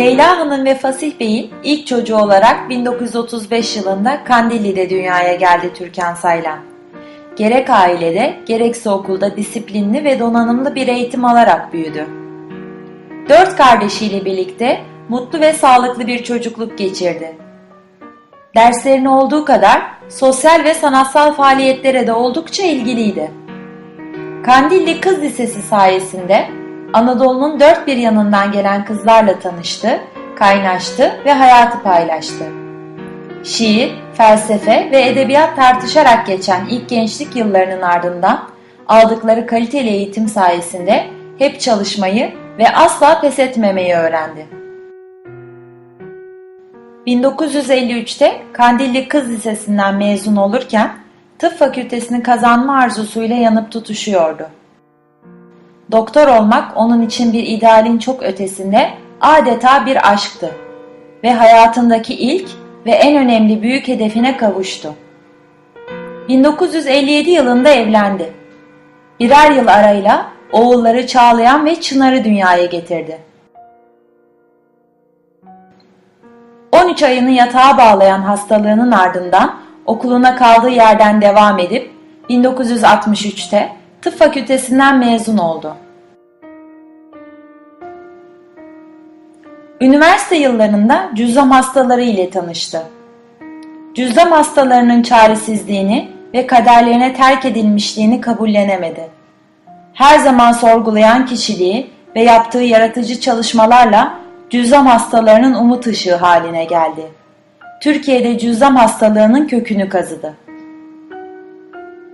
Leyla Hanım ve Fasih Bey'in ilk çocuğu olarak 1935 yılında Kandilli'de dünyaya geldi Türkan Saylan. Gerek ailede gerekse okulda disiplinli ve donanımlı bir eğitim alarak büyüdü. Dört kardeşiyle birlikte mutlu ve sağlıklı bir çocukluk geçirdi. Derslerine olduğu kadar sosyal ve sanatsal faaliyetlere de oldukça ilgiliydi. Kandilli Kız Lisesi sayesinde Anadolu'nun dört bir yanından gelen kızlarla tanıştı, kaynaştı ve hayatı paylaştı. Şiir, felsefe ve edebiyat tartışarak geçen ilk gençlik yıllarının ardından aldıkları kaliteli eğitim sayesinde hep çalışmayı ve asla pes etmemeyi öğrendi. 1953'te Kandilli Kız Lisesi'nden mezun olurken tıp fakültesini kazanma arzusuyla yanıp tutuşuyordu. Doktor olmak onun için bir idealin çok ötesinde adeta bir aşktı ve hayatındaki ilk ve en önemli büyük hedefine kavuştu. 1957 yılında evlendi. Birer yıl arayla oğulları Çağlayan ve Çınar'ı dünyaya getirdi. 13 ayını yatağa bağlayan hastalığının ardından okuluna kaldığı yerden devam edip 1963'te tıp fakültesinden mezun oldu. Üniversite yıllarında cüzzam hastaları ile tanıştı. Cüzzam hastalarının çaresizliğini ve kaderlerine terk edilmişliğini kabullenemedi. Her zaman sorgulayan kişiliği ve yaptığı yaratıcı çalışmalarla cüzzam hastalarının umut ışığı haline geldi. Türkiye'de cüzzam hastalığının kökünü kazıdı.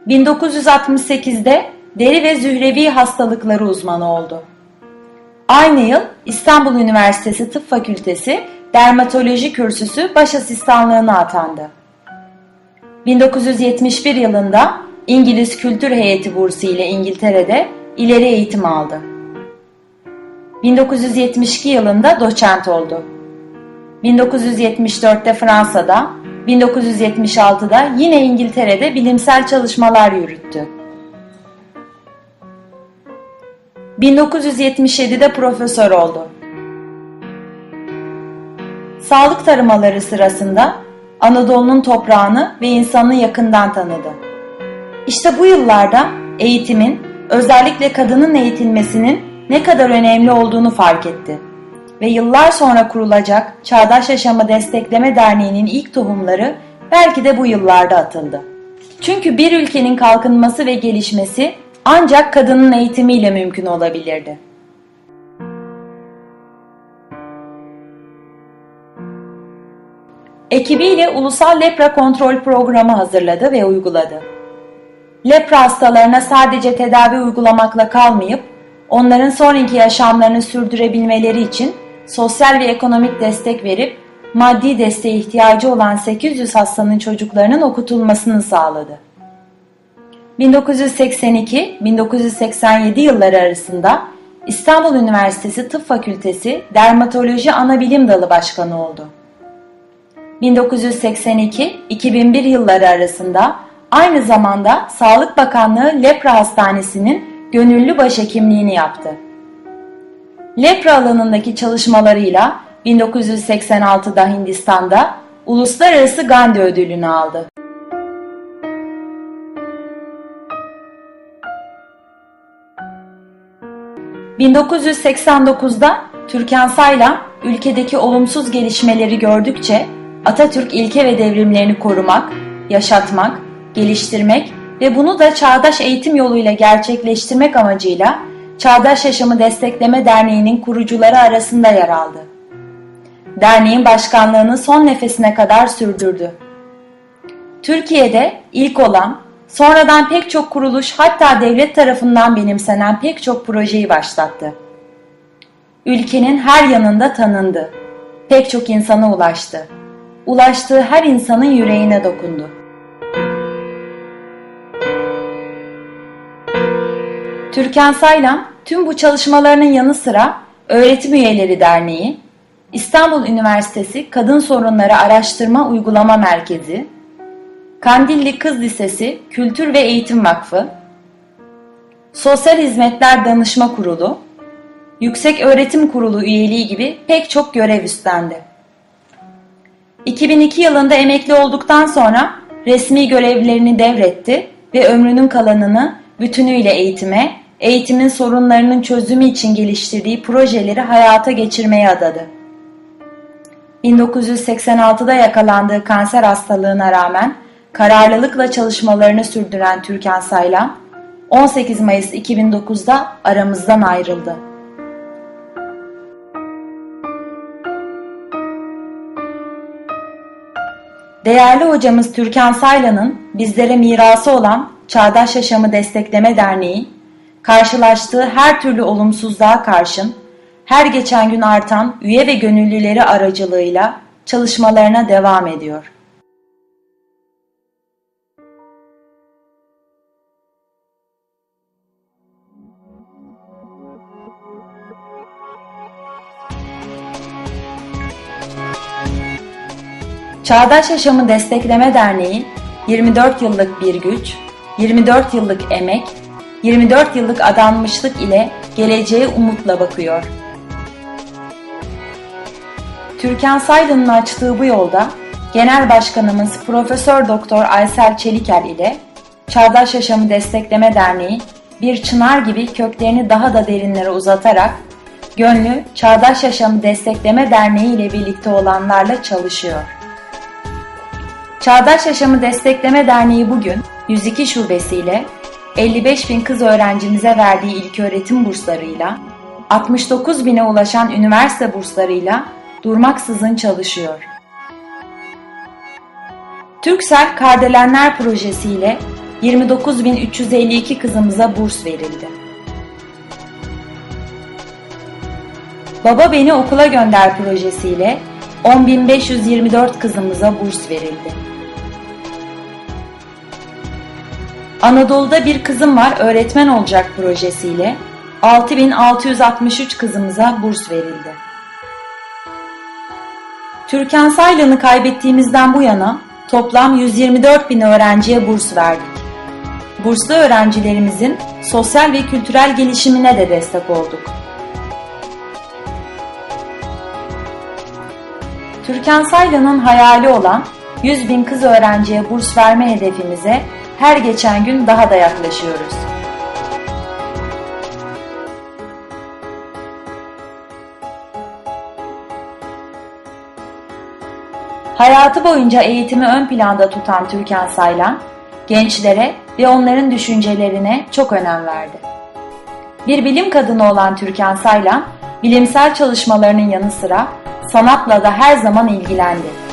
1968'de deri ve zührevi hastalıkları uzmanı oldu. Aynı yıl İstanbul Üniversitesi Tıp Fakültesi Dermatoloji Kürsüsü baş asistanlığına atandı. 1971 yılında İngiliz Kültür Heyeti bursu ile İngiltere'de ileri eğitim aldı. 1972 yılında doçent oldu. 1974'te Fransa'da, 1976'da yine İngiltere'de bilimsel çalışmalar yürüttü. 1977'de profesör oldu. Sağlık taramaları sırasında Anadolu'nun toprağını ve insanını yakından tanıdı. İşte bu yıllarda eğitimin, özellikle kadının eğitilmesinin ne kadar önemli olduğunu fark etti. Ve yıllar sonra kurulacak Çağdaş Yaşamı Destekleme Derneği'nin ilk tohumları belki de bu yıllarda atıldı. Çünkü bir ülkenin kalkınması ve gelişmesi ancak kadının eğitimiyle mümkün olabilirdi. Ekibiyle Ulusal Lepra Kontrol Programı hazırladı ve uyguladı. Lepra hastalarına sadece tedavi uygulamakla kalmayıp onların sonraki yaşamlarını sürdürebilmeleri için sosyal ve ekonomik destek verip maddi desteğe ihtiyacı olan 800 hastanın çocuklarının okutulmasını sağladı. 1982-1987 yılları arasında İstanbul Üniversitesi Tıp Fakültesi Dermatoloji Anabilim Dalı Başkanı oldu. 1982-2001 yılları arasında aynı zamanda Sağlık Bakanlığı Lepra Hastanesi'nin gönüllü başhekimliğini yaptı. Lepra alanındaki çalışmalarıyla 1986'da Hindistan'da Uluslararası Gandhi Ödülünü aldı. 1989'da Türkan Saylan ülkedeki olumsuz gelişmeleri gördükçe Atatürk ilke ve devrimlerini korumak, yaşatmak, geliştirmek ve bunu da çağdaş eğitim yoluyla gerçekleştirmek amacıyla Çağdaş Yaşamı Destekleme Derneği'nin kurucuları arasında yer aldı. Derneğin başkanlığını son nefesine kadar sürdürdü. Türkiye'de ilk olan Sonradan pek çok kuruluş hatta devlet tarafından benimsenen pek çok projeyi başlattı. Ülkenin her yanında tanındı. Pek çok insana ulaştı. Ulaştığı her insanın yüreğine dokundu. Türkan Saylan tüm bu çalışmalarının yanı sıra Öğretim Üyeleri Derneği, İstanbul Üniversitesi Kadın Sorunları Araştırma Uygulama Merkezi, Kandilli Kız Lisesi Kültür ve Eğitim Vakfı, Sosyal Hizmetler Danışma Kurulu, Yüksek Öğretim Kurulu üyeliği gibi pek çok görev üstlendi. 2002 yılında emekli olduktan sonra resmi görevlerini devretti ve ömrünün kalanını bütünüyle eğitime, eğitimin sorunlarının çözümü için geliştirdiği projeleri hayata geçirmeye adadı. 1986'da yakalandığı kanser hastalığına rağmen kararlılıkla çalışmalarını sürdüren Türkan Saylan, 18 Mayıs 2009'da aramızdan ayrıldı. Değerli hocamız Türkan Saylan'ın bizlere mirası olan Çağdaş Yaşamı Destekleme Derneği, karşılaştığı her türlü olumsuzluğa karşın her geçen gün artan üye ve gönüllüleri aracılığıyla çalışmalarına devam ediyor. Çağdaş Yaşamı Destekleme Derneği 24 yıllık bir güç, 24 yıllık emek, 24 yıllık adanmışlık ile geleceğe umutla bakıyor. Türkan Saylı'nın açtığı bu yolda Genel Başkanımız Profesör Doktor Aysel Çeliker ile Çağdaş Yaşamı Destekleme Derneği bir çınar gibi köklerini daha da derinlere uzatarak gönlü Çağdaş Yaşamı Destekleme Derneği ile birlikte olanlarla çalışıyor. Çağdaş Yaşamı Destekleme Derneği bugün 102 şubesiyle 55 bin kız öğrencimize verdiği ilköğretim burslarıyla 69 bine ulaşan üniversite burslarıyla durmaksızın çalışıyor. Türksel Kardelenler Projesi ile 29.352 kızımıza burs verildi. Baba Beni Okula Gönder projesiyle 10.524 kızımıza burs verildi. Anadolu'da bir kızım var öğretmen olacak projesiyle 6663 kızımıza burs verildi. Türkan Saylan'ı kaybettiğimizden bu yana toplam 124 bin öğrenciye burs verdik. Burslu öğrencilerimizin sosyal ve kültürel gelişimine de destek olduk. Türkan Saylan'ın hayali olan 100 bin kız öğrenciye burs verme hedefimize her geçen gün daha da yaklaşıyoruz. Hayatı boyunca eğitimi ön planda tutan Türkan Saylan, gençlere ve onların düşüncelerine çok önem verdi. Bir bilim kadını olan Türkan Saylan, bilimsel çalışmalarının yanı sıra sanatla da her zaman ilgilendi.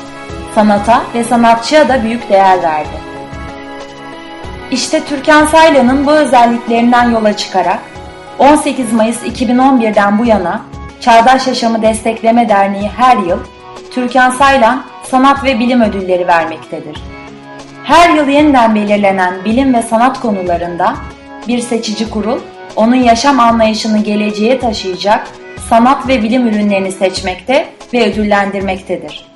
Sanata ve sanatçıya da büyük değer verdi. İşte Türkan Saylan'ın bu özelliklerinden yola çıkarak 18 Mayıs 2011'den bu yana Çağdaş Yaşamı Destekleme Derneği her yıl Türkan Saylan Sanat ve Bilim Ödülleri vermektedir. Her yıl yeniden belirlenen bilim ve sanat konularında bir seçici kurul onun yaşam anlayışını geleceğe taşıyacak sanat ve bilim ürünlerini seçmekte ve ödüllendirmektedir.